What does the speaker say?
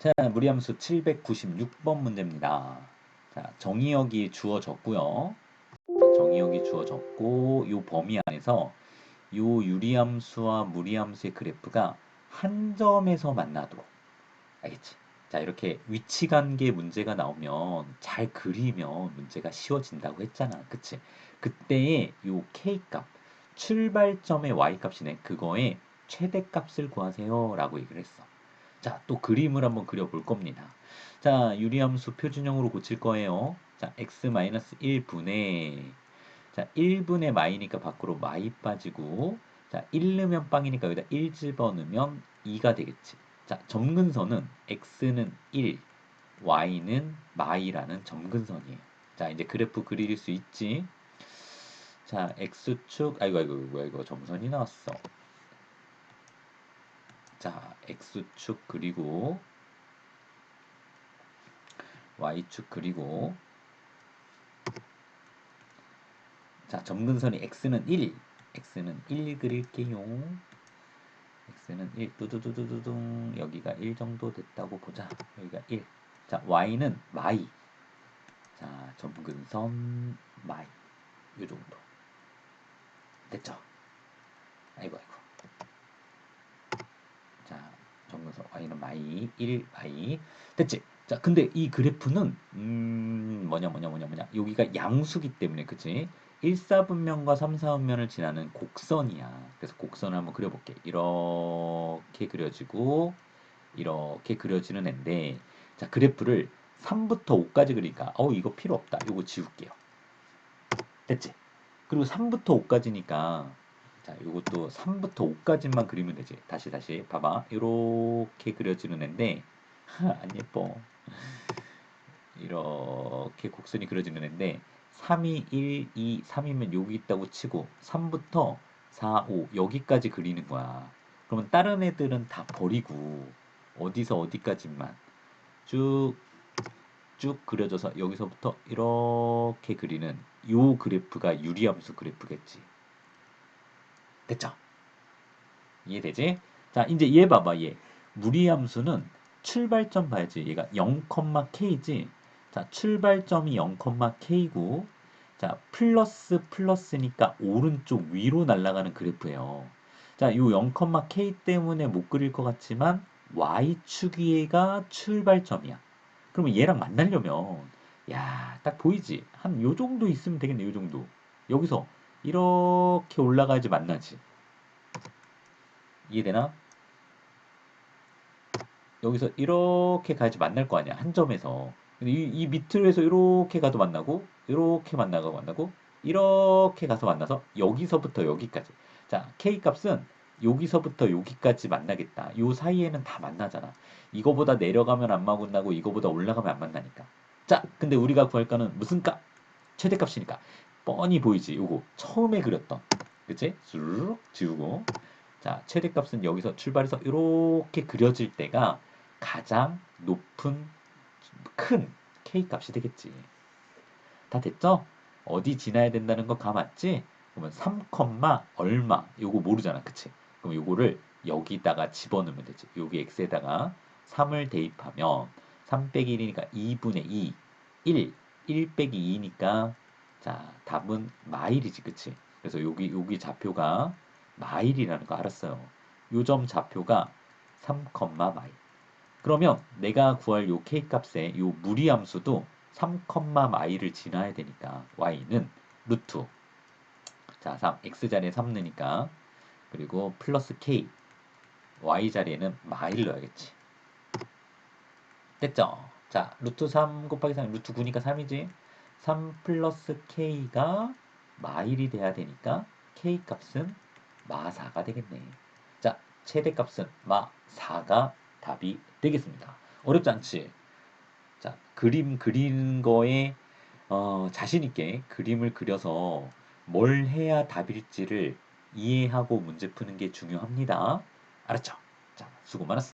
자, 무리함수 796번 문제입니다. 자, 정의역이 주어졌고요. 자, 정의역이 주어졌고 이 범위 안에서 이 유리함수와 무리함수의 그래프가 한 점에서 만나도록 알겠지? 자, 이렇게 위치 관계 문제가 나오면 잘 그리면 문제가 쉬워진다고 했잖아. 그치? 그때의 요 K값, 출발점의 Y값이네. 그거의 최대값을 구하세요. 라고 얘기를 했어. 자, 또 그림을 한번 그려볼 겁니다. 자, 유리함수 표준형으로 고칠 거예요. 자, x-1분의 자, 1분의 마이니까 밖으로 마이 빠지고 자, 1 넣으면 빵이니까 여기다 1 집어넣으면 2가 되겠지. 자, 점근선은 x는 1, y는 마이라는 점근선이에요. 자, 이제 그래프 그릴 수 있지. 자, x축 아이고 아이고 뭐야 이거 점선이 나왔어. 자, x축 그리고 y축 그리고 자, 점근선이 x는 1, x는 1 그릴게요. x는 1 두두두두두둥 여기가 1 정도 됐다고 보자. 여기가 1. 자, y는 마이. 자, 점근선 마이. 요 정도. 됐죠? 아이고 아이고. 점근선 y는 마이 1 마이 됐지? 자 근데 이 그래프는 음 뭐냐 뭐냐 뭐냐 뭐냐 여기가 양수기 때문에 그치? 1, 4분면과 3, 4분면을 지나는 곡선이야. 그래서 곡선을 한번 그려볼게. 이렇게 그려지고 이렇게 그려지는 앤데 자 그래프를 3부터 5까지 그리니까 어 이거 필요 없다. 이거 지울게요. 됐지? 그리고 3부터 5까지니까 자, 이것도 3부터 5까지만 그리면 되지. 다시 다시 봐봐. 이렇게 그려지는 앤데 안 예뻐. 이렇게 곡선이 그려지는 앤데 3이 1, 2, 3이면 여기 있다고 치고 3부터 4, 5 여기까지 그리는 거야. 그러면 다른 애들은 다 버리고 어디서 어디까지만 쭉 쭉 그려져서 여기서부터 이렇게 그리는 요 그래프가 유리함수 그래프겠지. 됐죠? 이해되지? 자, 이제 얘 봐봐, 얘. 무리함수는 출발점 봐야지. 얘가 0,k지. 자, 출발점이 0,k고, 자, 플러스 플러스니까 오른쪽 위로 날아가는 그래프예요. 자, 요 0,k 때문에 못 그릴 것 같지만, y축위가 출발점이야. 그러면 얘랑 만나려면, 야, 딱 보이지? 한 요 정도 있으면 되겠네, 요 정도. 여기서 이렇게 올라가야지 만나지. 이해되나? 여기서 이렇게 가야지 만날 거 아니야. 한 점에서. 근데 이, 이 밑으로 해서 이렇게 가도 만나고, 이렇게 만나고 만나고, 이렇게 가서 만나서 여기서부터 여기까지. 자, K 값은 여기서부터 여기까지 만나겠다. 요 사이에는 다 만나잖아. 이거보다 내려가면 안 만나고 이거보다 올라가면 안 만나니까. 자, 근데 우리가 구할 거는 무슨 값? 최대값이니까. 뻔히 보이지. 요거 처음에 그렸던. 그치? 쑥 지우고. 자, 최대값은 여기서 출발해서 이렇게 그려질 때가 가장 높은 큰 K값이 되겠지. 다 됐죠? 어디 지나야 된다는 거 감았지? 그러면 3, 얼마 요거 모르잖아. 그치? 그럼 요거를 여기다가 집어넣으면 되지. 여기 x에다가 3을 대입하면 3 빼기 1이니까 2분의 2 1 1 빼기 2니까 자 답은 마일이지 그치? 그래서 여기 여기 좌표가 마일이라는 거 알았어요. 요점 좌표가 3, 마일. 그러면 내가 구할 요 k 값의 요 무리함수도 3, 마일을 지나야 되니까 y는 루트 자 3, x 자리에 3 넣으니까 그리고 플러스 k y 자리에는 마일 넣어야겠지. 됐죠? 자 루트 3 곱하기 3 루트 9니까 3이지. 3 플러스 k가 마일이 돼야 되니까 k 값은 마4가 되겠네. 자, 최대값은 마4가 답이 되겠습니다. 어렵지 않지? 자, 그림 그리는 거에 어, 자신 있게 그림을 그려서 뭘 해야 답일지를 이해하고 문제 푸는 게 중요합니다. 알았죠? 자, 수고 많았습니다.